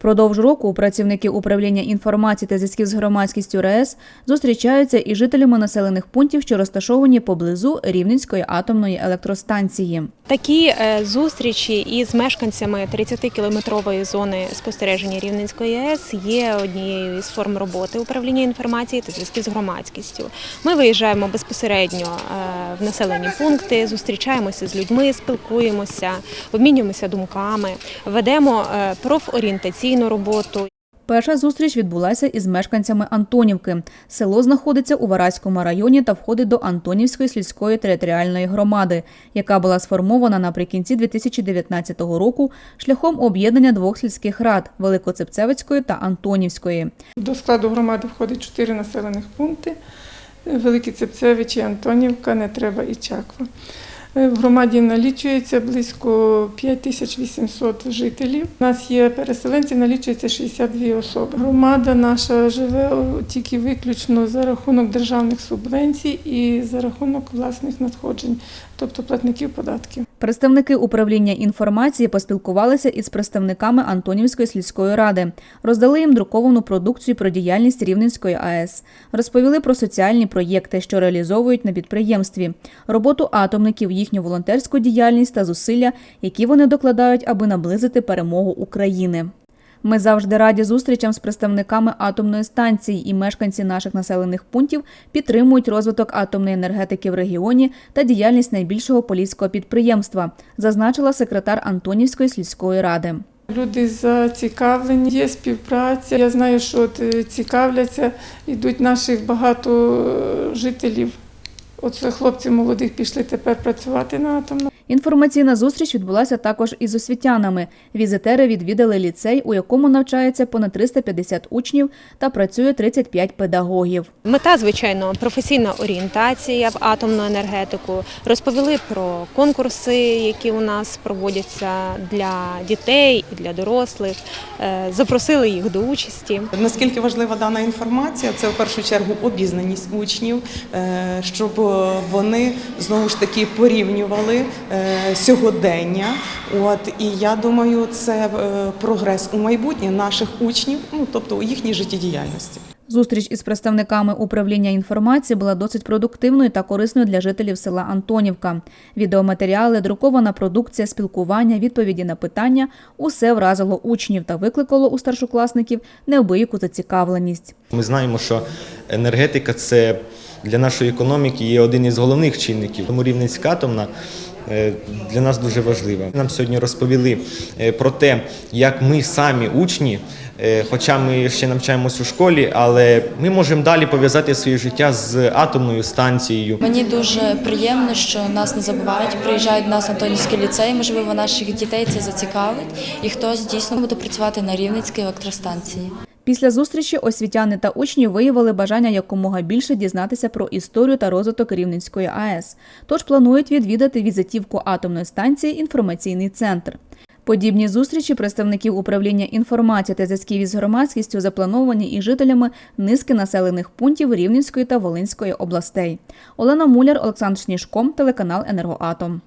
Продовж року працівники управління інформації та зв'язків з громадськістю РаЕС зустрічаються із жителями населених пунктів, що розташовані поблизу Рівненської атомної електростанції. Такі е, зустрічі із мешканцями 30-кілометрової зони спостереження Рівненської АЕС є однією із форм роботи управління інформації та зв'язків з громадськістю. Ми виїжджаємо безпосередньо е, в населені пункти, зустрічаємося з людьми, спілкуємося, обмінюємося думками, ведемо е, профорієнтаційну роботу. Перша зустріч відбулася із мешканцями Антонівки. Село знаходиться у Вараському районі та входить до Антонівської сільської територіальної громади, яка була сформована наприкінці 2019 року шляхом об'єднання двох сільських рад Великоцепцевицької та Антонівської. До складу громади входить чотири населених пункти: Великі Цепцевичі, Антонівка, Нетреба і Чаква. Е, В громаді налічується близько 5800 жителів. У нас є переселенці, налічується 62 особи. Громада наша живе тільки виключно за рахунок державних субвенцій і за рахунок власних надходжень, тобто платників податків. Представники управління інформації поспілкувалися із представниками Антонівської сільської ради, роздали їм друковану продукцію про діяльність Рівненської АЕС, розповіли про соціальні проєкти, що реалізовують на підприємстві, роботу атомників, їхню волонтерську діяльність та зусилля, які вони докладають, аби наблизити перемогу України. Ми завжди раді зустрічам з представниками атомної станції і мешканці наших населених пунктів підтримують розвиток атомної енергетики в регіоні та діяльність найбільшого поліського підприємства, зазначила секретар Антонівської сільської ради. Люди зацікавлені, є співпраця. Я знаю, що е, цікавляться, йдуть наших багато е, жителів. От хлопці молодих пішли тепер працювати на атомну. Інформаційна зустріч відбулася також із освітянами. Візитери відвідали ліцей, у якому навчається понад 350 учнів та працює 35 педагогів. Мета, звичайно, професійна орієнтація в атомну енергетику. Розповіли про конкурси, які у нас проводяться для дітей і для дорослих. Е, Запросили їх до участі. Наскільки важлива дана інформація, це в першу чергу обізнаність учнів, е, щоб вони знову ж таки порівнювали е, сьогодення. От і я думаю, це е, прогрес у майбутнє наших учнів, ну тобто у їхній життєдіяльності. Зустріч із представниками управління інформації була досить продуктивною та корисною для жителів села Антонівка. Відеоматеріали, друкована продукція, спілкування, відповіді на питання усе вразило учнів та викликало у старшокласників неабияку зацікавленість. Ми знаємо, що енергетика це для нашої економіки є один із головних чинників. Тому Рівненська атомна для нас дуже важлива. Нам сьогодні розповіли е, про те, як ми самі учні, е, хоча ми ще навчаємось у школі, але ми можемо далі пов'язати своє життя з атомною станцією. Мені дуже приємно, що нас не забувають. Приїжджають до нас Антонівський ліцей. Можливо, наших дітей це зацікавить, і хтось дійсно буде працювати на Рівненській електростанції. Після зустрічі освітяни та учні виявили бажання якомога більше дізнатися про історію та розвиток Рівненської АЕС. Тож планують відвідати візитівку атомної станції інформаційний центр. Подібні зустрічі представників управління інформації та зв'язків із громадськістю заплановані і жителями низки населених пунктів Рівненської та Волинської областей. Олена Муляр, Олександр Сніжком, телеканал Енергоатом.